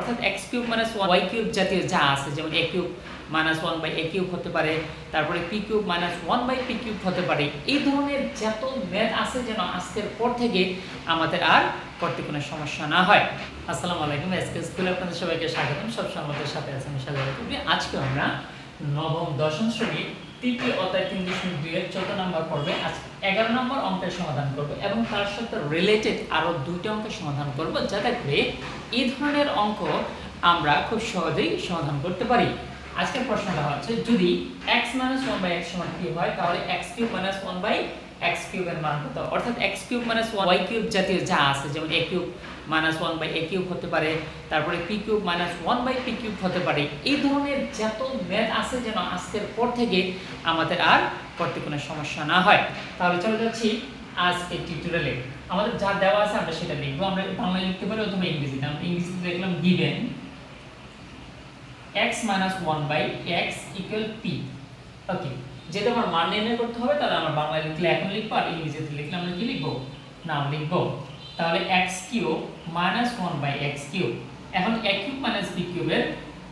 অর্থাৎ X cube minus one Y cube জাতীয় যা আছে, যেমন A cube minus one by A cube হতে পারে, তারপরে P cube minus one by P cube হতে পারে। এই ধরনের যত ম্যাথ আছে যেন আজকের পর থেকে আমাদের আর করতে কোনো সমস্যা না হয়। আসসালামু আলাইকুম এসকে স্কুলে আপনাদের সবাইকে স্বাগতম। সবসময় আমাদের সাথে আছেন আজকে আমরা নবম দশম শ্রেণির তৃতীয় অধ্যায় তিন দশমিক দুই এর চোদ্দ নম্বর পর্বে এগারো নম্বর অঙ্কের সমাধান করব এবং তার সাথে রিলেটেড আরও দুইটা অঙ্কের সমাধান করব যাতে করে এই ধরনের অঙ্ক আমরা খুব সহজেই সমাধান করতে পারি। আজকের প্রশ্নটা হচ্ছে, যদি X minus one by X সমান কি হয়, তাহলে X cube minus one by X কিউবের মান কত? অর্থাৎ X cube minus Y cube জাতীয় যা আছে, যেমন A cube minus one by A cube হতে পারে, তারপরে P cube minus one by P cube হতে পারে। এই ধরনের যত ম্যাথ আছে যেন আজকের পর থেকে আমাদের আর করতে কোনো সমস্যা না হয়। তাহলে চলে যাচ্ছি আজকের টিউটোরিয়ালে আমাদের যা দেওয়া আছে আমরা সেটা লিখব। আমরা বাংলা লিখতে পারি অথবা ইংরেজিতে। আমরা ইংরেজিতে লিখলাম given x minus 1 by x equal p okay যেটা আমার মান নির্ণয় করতে হবে, তাহলে আমার বাংলায় লিখলে এখন লিখব আর ইংরেজিতে লিখলে আমরা কি লিখব? নাম লিখব। তাহলে x cube minus one by X cube. এখন a কিউব মাইনাস b কিউবের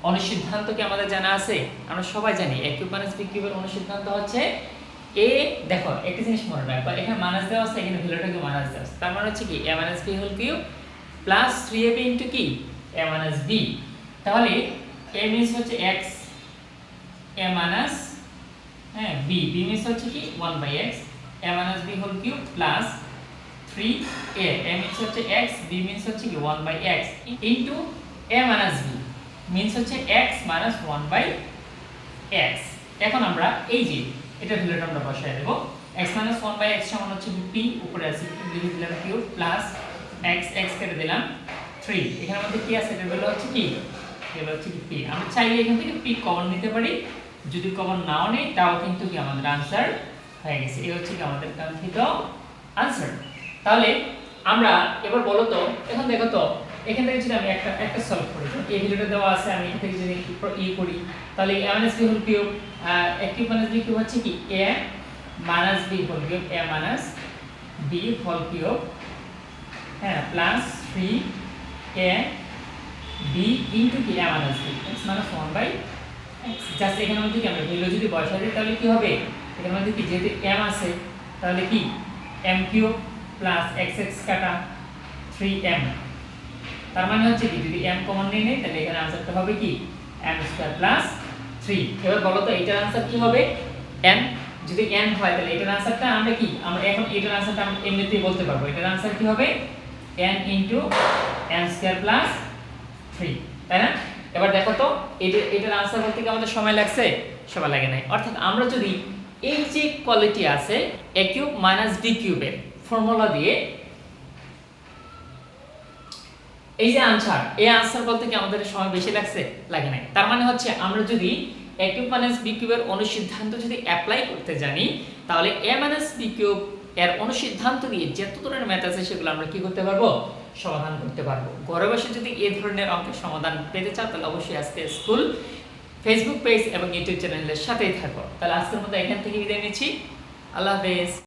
অনুসিদ্ধান্ত কি আমাদের জানা আছে? আমরা সবাই জানি a কিউব মাইনাস b কিউবের অনুসিদ্ধান্ত হচ্ছে a, দেখো, একটা জিনিস মনে রাখবা, এখানে মাইনাস দেওয়া আছে, এখানে ভ্যালুটাকে মাইনাস দেওয়া আছে। তার মানে হচ্ছে কি, a minus b whole cube plus three A 3ab into কি? a মাইনাস b তাহলে a মিনস হচ্ছে x, a মাইনাস হ্যাঁ b b মিনস হচ্ছে কি 1 by x, a minus b whole cube plus 3a a. Means হচ্ছে x, b means হচ্ছে 1 by x into a minus means হচ্ছে x minus 1 by x এখন আমরা এই যে, এটা ভ্যালুটা আমরা বসায় দেব। X মাইনাস 1 বাই x সমান হচ্ছে p, উপরে আছে লিখে দিলাম কিউব প্লাস x x কেটে দিলাম 3 এখানের মধ্যে কি আছে? এটা হচ্ছে কি? এবার হচ্ছে পি আমরা চাইলে এখান থেকে পি কমন নিতে পারি। যদি কমন নাও নেই, তাও কিন্তু কি আমাদের আনসার হয়ে গেছে। এই হচ্ছে কি আমাদের কাঙ্ক্ষিত আনসার তাহলে আমরা, এবার বলো তো, এখন দেখো তো, এখান থেকে যদি আমি একটা একটা সলভ করি এই ভিডিওটা দেওয়া আছে, আমি এখান থেকে যদি ই করি, তাহলে A minus B whole cube A cube minus B cube হচ্ছে কি? A minus B whole cube A minus B whole cube হ্যাঁ plus three A b into কি? A minus b, x minus 1 by x just এখানে মধ্যে কি, আমরা value যদি বসাই দিই, তাহলে কি হবে? এখানে মধ্যে কি, যেহেতু m আছে, তাহলে কি? M cube plus x x কাটা 3m তার মানে হচ্ছে কি, যদি m কমন নিয়ে নেই, তাহলে এখানে আনসারটা হবে কি? m স্কয়ার প্লাস 3 এবার বলো তো, এটার আনসার কি হবে? n যদি n হয়, তাহলে এটার আনসারটা আমরা কি? আমরা এখন এটার আনসারটা আমরা এমনিতেই বলতে পারব। এটার আনসার কি হবে? n into n square plus three তাই না? এবার দেখো তো এটা এটার আনসার করতে কি আমাদের সময় লাগছে? সময় লাগে নাই। অর্থাৎ আমরা যদি এই যে কোয়ালিটি আছে এ কিউব মাইনাস বি কিউবের ফর্মুলা দিয়ে এই যে আনসার এই আনসার বলতে কি আমাদের সময় বেশি লাগছে? লাগে নাই। তার মানে হচ্ছে আমরা যদি এ কিউব মাইনাস বি কিউবের অনুসিদ্ধান্ত যদি অ্যাপ্লাই করতে জানি, তাহলে এ মাইনাস বি কিউব এর অনুসিদ্ধান্ত দিয়ে যত ধরনের ম্যাথ আছে সেগুলো আমরা কি করতে পারব? সমাধান করতে পারব। ঘরে বসে যদি এই ধরনের অঙ্কের সমাধান পেতে চাও, তাহলে অবশ্যই আজকে স্কুল ফেসবুক পেজ এবং ইউটিউব চ্যানেলের সাথেই থাকো। তাহলে আজকের মতো এখান থেকে বিদায় নিচ্ছি। আল্লাহ হাফেজ।